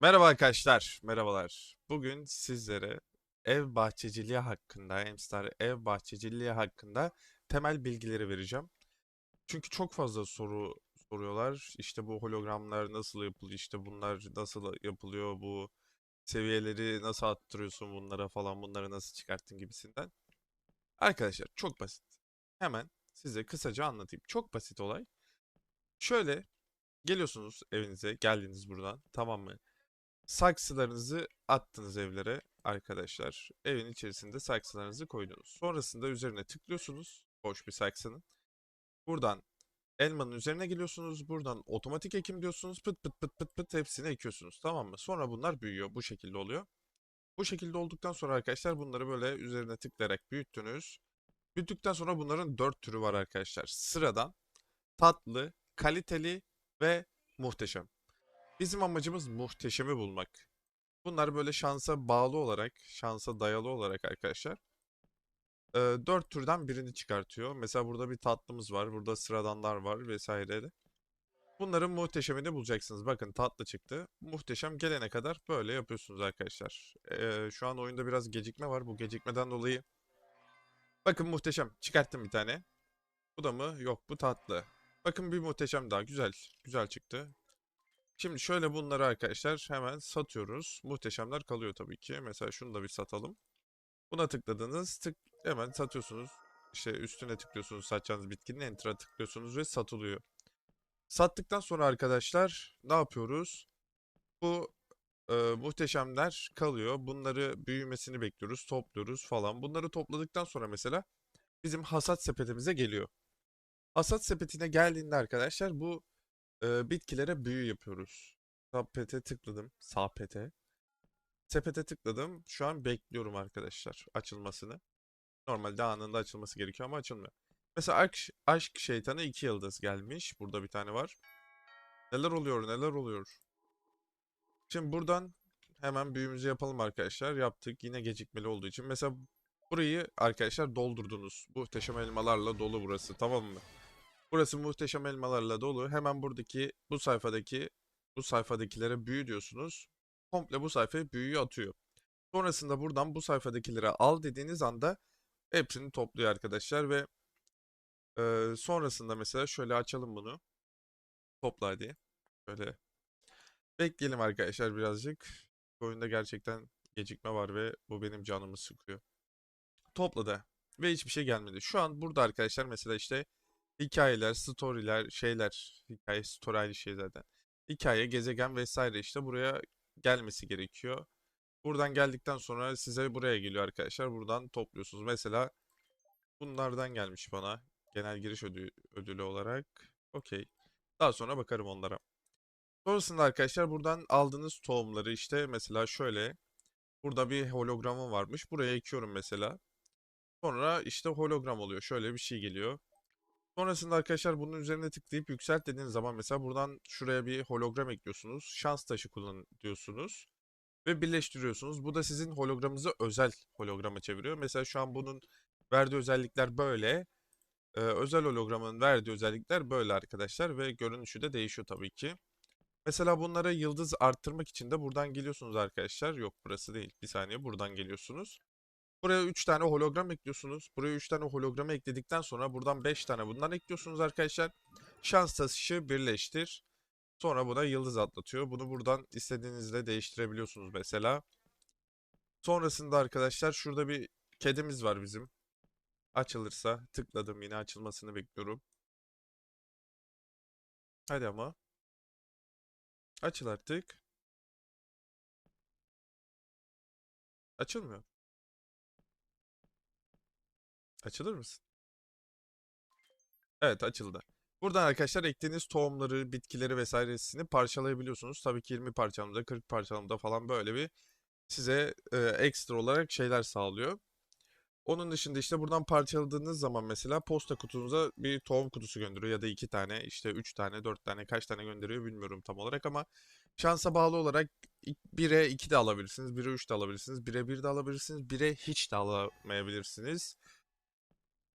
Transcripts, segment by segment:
Merhaba arkadaşlar, merhabalar. Bugün sizlere ev bahçeciliği hakkında, Emstar ev bahçeciliği hakkında temel bilgileri vereceğim. Çünkü çok fazla soru soruyorlar. İşte bu hologramlar nasıl yapılıyor, işte bunlar nasıl yapılıyor, bu seviyeleri nasıl arttırıyorsun bunlara falan, bunları nasıl çıkarttın gibisinden. Arkadaşlar çok basit. Hemen size kısaca anlatayım. Çok basit olay. Şöyle geliyorsunuz evinize, geldiniz buradan, tamam mı? Saksılarınızı attınız evlere arkadaşlar. Evin içerisinde saksılarınızı koydunuz. Sonrasında üzerine tıklıyorsunuz boş bir saksının. Buradan elmanın üzerine geliyorsunuz. Buradan otomatik ekim diyorsunuz. Pıt pıt pıt pıt pıt hepsini ekiyorsunuz. Tamam mı? Sonra bunlar büyüyor. Bu şekilde oluyor. Bu şekilde olduktan sonra arkadaşlar bunları böyle üzerine tıklayarak büyüttünüz. Büyüttükten sonra bunların dört türü var arkadaşlar. Sıradan, tatlı, kaliteli ve muhteşem. Bizim amacımız muhteşemi bulmak. Bunlar böyle şansa bağlı olarak, şansa dayalı olarak arkadaşlar. e, dört türden birini çıkartıyor. Mesela burada bir tatlımız var, burada sıradanlar var vesaire. Bunların muhteşemini bulacaksınız. Bakın tatlı çıktı. Muhteşem gelene kadar böyle yapıyorsunuz arkadaşlar. E, şu an oyunda biraz gecikme var. Bu gecikmeden dolayı. Bakın muhteşem. Çıkarttım bir tane. Bu da mı? Yok bu tatlı. Bakın bir muhteşem daha. Güzel. Güzel çıktı. Şimdi şöyle bunları arkadaşlar hemen satıyoruz. Muhteşemler kalıyor tabii ki. Mesela şunu da bir satalım. Buna tıkladınız. Tık hemen satıyorsunuz. İşte üstüne tıklıyorsunuz satacağınız bitkinin enter'a tıklıyorsunuz ve satılıyor. Sattıktan sonra arkadaşlar ne yapıyoruz? Bu e, muhteşemler kalıyor. Bunları büyümesini bekliyoruz, topluyoruz falan. Bunları topladıktan sonra mesela bizim hasat sepetimize geliyor. Hasat sepetine geldiğinde arkadaşlar bu e, bitkilere büyü yapıyoruz. Sepete tıkladım. Sapete. Sepete tıkladım. Şu an bekliyorum arkadaşlar açılmasını. Normalde anında açılması gerekiyor ama açılmıyor. Mesela aşk, aşk şeytanı 2 yıldız gelmiş. Burada bir tane var. Neler oluyor neler oluyor. Şimdi buradan hemen büyümüzü yapalım arkadaşlar. Yaptık yine gecikmeli olduğu için. Mesela burayı arkadaşlar doldurdunuz. Muhteşem elmalarla dolu burası tamam mı? Burası muhteşem elmalarla dolu. Hemen buradaki bu sayfadaki bu sayfadakilere büyü diyorsunuz. Komple bu sayfaya büyüyü atıyor. Sonrasında buradan bu sayfadakilere al dediğiniz anda hepsini topluyor arkadaşlar ve e, sonrasında mesela şöyle açalım bunu. Topla hadi. Şöyle bekleyelim arkadaşlar birazcık. Bu oyunda gerçekten gecikme var ve bu benim canımı sıkıyor. Topladı ve hiçbir şey gelmedi. Şu an burada arkadaşlar mesela işte hikayeler, storyler, şeyler, hikaye, story aynı şey zaten. Hikaye, gezegen vesaire işte buraya gelmesi gerekiyor. Buradan geldikten sonra size buraya geliyor arkadaşlar. Buradan topluyorsunuz. Mesela bunlardan gelmiş bana. Genel giriş ödü- ödülü olarak. Okey. Daha sonra bakarım onlara. Sonrasında arkadaşlar buradan aldığınız tohumları işte mesela şöyle. Burada bir hologramım varmış. Buraya ekiyorum mesela. Sonra işte hologram oluyor. Şöyle bir şey geliyor. Sonrasında arkadaşlar bunun üzerine tıklayıp yükselt dediğiniz zaman mesela buradan şuraya bir hologram ekliyorsunuz. Şans taşı kullan diyorsunuz. Ve birleştiriyorsunuz. Bu da sizin hologramınızı özel holograma çeviriyor. Mesela şu an bunun verdiği özellikler böyle. Ee, özel hologramın verdiği özellikler böyle arkadaşlar. Ve görünüşü de değişiyor tabii ki. Mesela bunlara yıldız arttırmak için de buradan geliyorsunuz arkadaşlar. Yok burası değil. Bir saniye buradan geliyorsunuz. Buraya 3 tane hologram ekliyorsunuz. Buraya 3 tane hologramı ekledikten sonra buradan 5 tane bundan ekliyorsunuz arkadaşlar. Şans taşı birleştir. Sonra buna yıldız atlatıyor. Bunu buradan istediğinizde değiştirebiliyorsunuz mesela. Sonrasında arkadaşlar şurada bir kedimiz var bizim. Açılırsa tıkladım yine açılmasını bekliyorum. Hadi ama. Açıl artık. Açılmıyor. Açılır mısın? Evet açıldı. Buradan arkadaşlar ektiğiniz tohumları, bitkileri vesairesini parçalayabiliyorsunuz. Tabii ki 20 parçamda, 40 parçamda falan böyle bir size e, ekstra olarak şeyler sağlıyor. Onun dışında işte buradan parçaladığınız zaman mesela posta kutunuza bir tohum kutusu gönderiyor ya da iki tane, işte üç tane, dört tane, kaç tane gönderiyor bilmiyorum tam olarak ama şansa bağlı olarak 1'e 2 de alabilirsiniz, 1'e 3 de alabilirsiniz, 1'e 1 de alabilirsiniz, 1'e hiç de alamayabilirsiniz.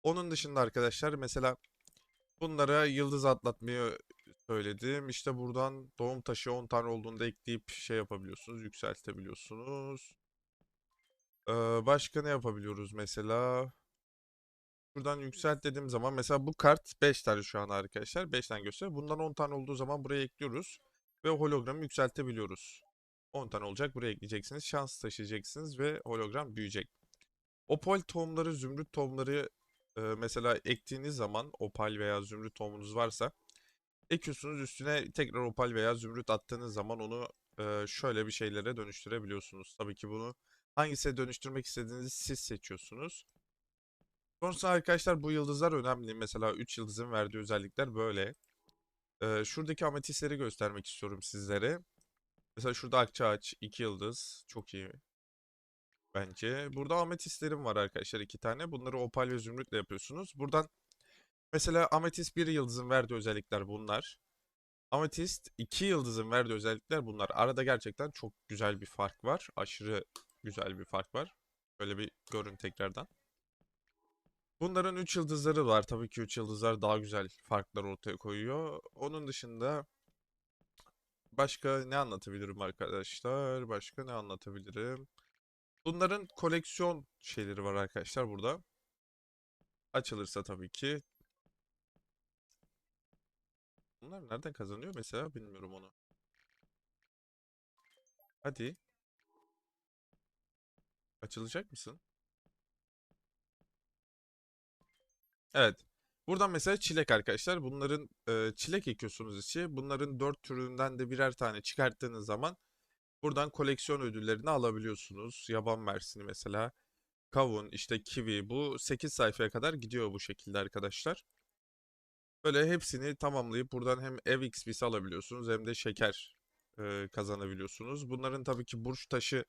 Onun dışında arkadaşlar mesela bunlara yıldız atlatmayı söyledim. İşte buradan doğum taşı 10 tane olduğunda ekleyip şey yapabiliyorsunuz, yükseltebiliyorsunuz. Ee, başka ne yapabiliyoruz mesela? Buradan yükselt dediğim zaman mesela bu kart 5 tane şu an arkadaşlar. 5 tane gösteriyor. Bundan 10 tane olduğu zaman buraya ekliyoruz. Ve hologramı yükseltebiliyoruz. 10 tane olacak. Buraya ekleyeceksiniz. Şans taşıyacaksınız ve hologram büyüyecek. Opal tohumları, zümrüt tohumları e, mesela ektiğiniz zaman opal veya zümrüt tohumunuz varsa ekiyorsunuz üstüne tekrar opal veya zümrüt attığınız zaman onu e, şöyle bir şeylere dönüştürebiliyorsunuz. Tabii ki bunu hangisine dönüştürmek istediğinizi siz seçiyorsunuz. Sonrasında arkadaşlar bu yıldızlar önemli. Mesela 3 yıldızın verdiği özellikler böyle. Ee, şuradaki ametistleri göstermek istiyorum sizlere. Mesela şurada akçaağaç 2 yıldız. Çok iyi. Bence. Burada ametistlerim var arkadaşlar 2 tane. Bunları opal ve zümrütle yapıyorsunuz. Buradan mesela ametist 1 yıldızın verdiği özellikler bunlar. Ametist 2 yıldızın verdiği özellikler bunlar. Arada gerçekten çok güzel bir fark var. Aşırı güzel bir fark var. Böyle bir görün tekrardan. Bunların 3 yıldızları var. Tabii ki 3 yıldızlar daha güzel farklar ortaya koyuyor. Onun dışında başka ne anlatabilirim arkadaşlar? Başka ne anlatabilirim? Bunların koleksiyon şeyleri var arkadaşlar burada. Açılırsa tabii ki. Bunlar nereden kazanıyor mesela bilmiyorum onu. Hadi. Açılacak mısın? Evet. Buradan mesela çilek arkadaşlar. Bunların e, çilek ekiyorsunuz içi. Bunların dört türünden de birer tane çıkarttığınız zaman buradan koleksiyon ödüllerini alabiliyorsunuz. Yaban mersini mesela. Kavun, işte kivi. Bu 8 sayfaya kadar gidiyor bu şekilde arkadaşlar. Böyle hepsini tamamlayıp buradan hem ev XP'si alabiliyorsunuz hem de şeker e, kazanabiliyorsunuz. Bunların tabii ki burç taşı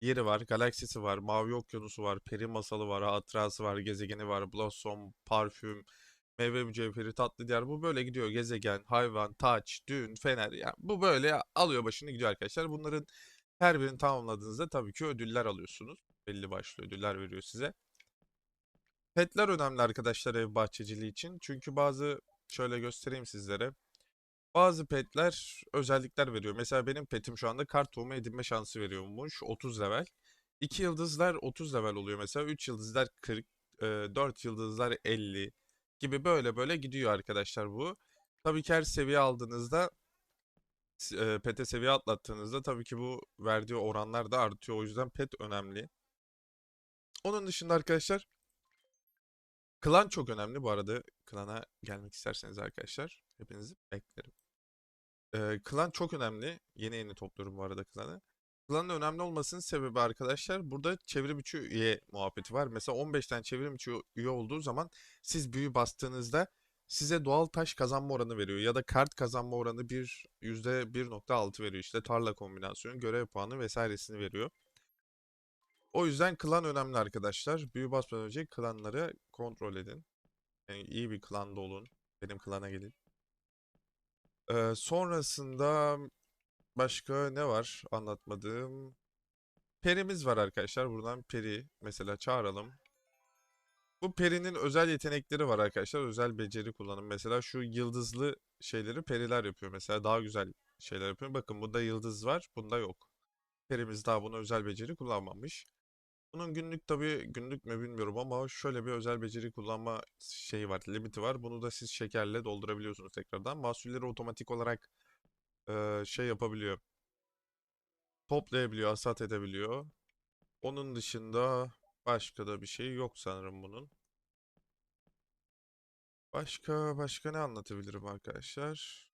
yeri var, galaksisi var, mavi okyanusu var, peri masalı var, hatırası var, gezegeni var, blossom, parfüm, meyve mücevheri, tatlı diyar. Bu böyle gidiyor. Gezegen, hayvan, taç, düğün, fener. Yani bu böyle alıyor başını gidiyor arkadaşlar. Bunların her birini tamamladığınızda tabii ki ödüller alıyorsunuz. Belli başlı ödüller veriyor size. Petler önemli arkadaşlar ev bahçeciliği için. Çünkü bazı şöyle göstereyim sizlere. Bazı petler özellikler veriyor. Mesela benim petim şu anda kart tohumu edinme şansı veriyormuş. 30 level. 2 yıldızlar 30 level oluyor mesela. 3 yıldızlar 40. 4 yıldızlar 50 gibi böyle böyle gidiyor arkadaşlar bu. Tabii ki her seviye aldığınızda e, pete seviye atlattığınızda tabii ki bu verdiği oranlar da artıyor. O yüzden pet önemli. Onun dışında arkadaşlar klan çok önemli. Bu arada klana gelmek isterseniz arkadaşlar hepinizi beklerim. Ee, klan çok önemli. Yeni yeni topluyorum bu arada klanı. Klanın önemli olmasının sebebi arkadaşlar burada çevrim üye muhabbeti var. Mesela 15 tane çevrim üye olduğu zaman siz büyü bastığınızda size doğal taş kazanma oranı veriyor. Ya da kart kazanma oranı bir %1.6 veriyor. İşte tarla kombinasyonu, görev puanı vesairesini veriyor. O yüzden klan önemli arkadaşlar. Büyü basmadan önce klanları kontrol edin. Yani iyi bir klanda olun. Benim klana gelin. Ee, sonrasında başka ne var anlatmadığım? Perimiz var arkadaşlar. Buradan peri mesela çağıralım. Bu perinin özel yetenekleri var arkadaşlar. Özel beceri kullanın. Mesela şu yıldızlı şeyleri periler yapıyor. Mesela daha güzel şeyler yapıyor. Bakın bunda yıldız var. Bunda yok. Perimiz daha buna özel beceri kullanmamış. Bunun günlük tabii günlük mü bilmiyorum ama şöyle bir özel beceri kullanma şeyi var, limiti var. Bunu da siz şekerle doldurabiliyorsunuz tekrardan. Mahsulleri otomatik olarak şey yapabiliyor. Toplayabiliyor, hasat edebiliyor. Onun dışında başka da bir şey yok sanırım bunun. Başka başka ne anlatabilirim arkadaşlar?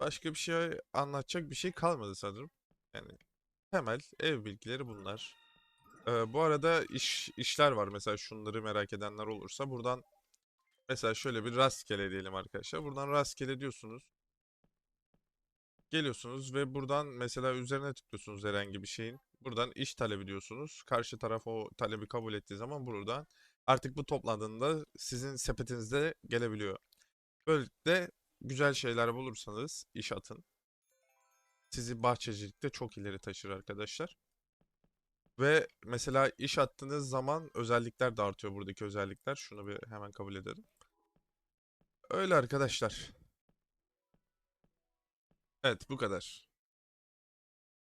Başka bir şey anlatacak bir şey kalmadı sanırım. Yani temel ev bilgileri bunlar. Ee, bu arada iş işler var. Mesela şunları merak edenler olursa buradan mesela şöyle bir rastgele diyelim arkadaşlar. Buradan rastgele diyorsunuz. Geliyorsunuz ve buradan mesela üzerine tıklıyorsunuz herhangi bir şeyin. Buradan iş talebi diyorsunuz. Karşı taraf o talebi kabul ettiği zaman buradan artık bu toplandığında sizin sepetinizde gelebiliyor. Böylelikle güzel şeyler bulursanız iş atın. Sizi bahçecilikte çok ileri taşır arkadaşlar. Ve mesela iş attığınız zaman özellikler de artıyor buradaki özellikler. Şunu bir hemen kabul edelim. Öyle arkadaşlar. Evet bu kadar.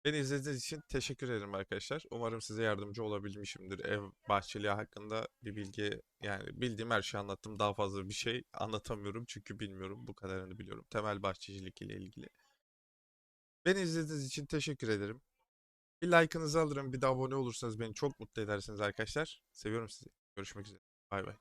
Beni izlediğiniz için teşekkür ederim arkadaşlar. Umarım size yardımcı olabilmişimdir. Ev bahçeliği hakkında bir bilgi yani bildiğim her şeyi anlattım. Daha fazla bir şey anlatamıyorum çünkü bilmiyorum. Bu kadarını biliyorum. Temel bahçecilik ile ilgili. Beni izlediğiniz için teşekkür ederim. Bir like'ınızı alırım. Bir de abone olursanız beni çok mutlu edersiniz arkadaşlar. Seviyorum sizi. Görüşmek üzere. Bay bay.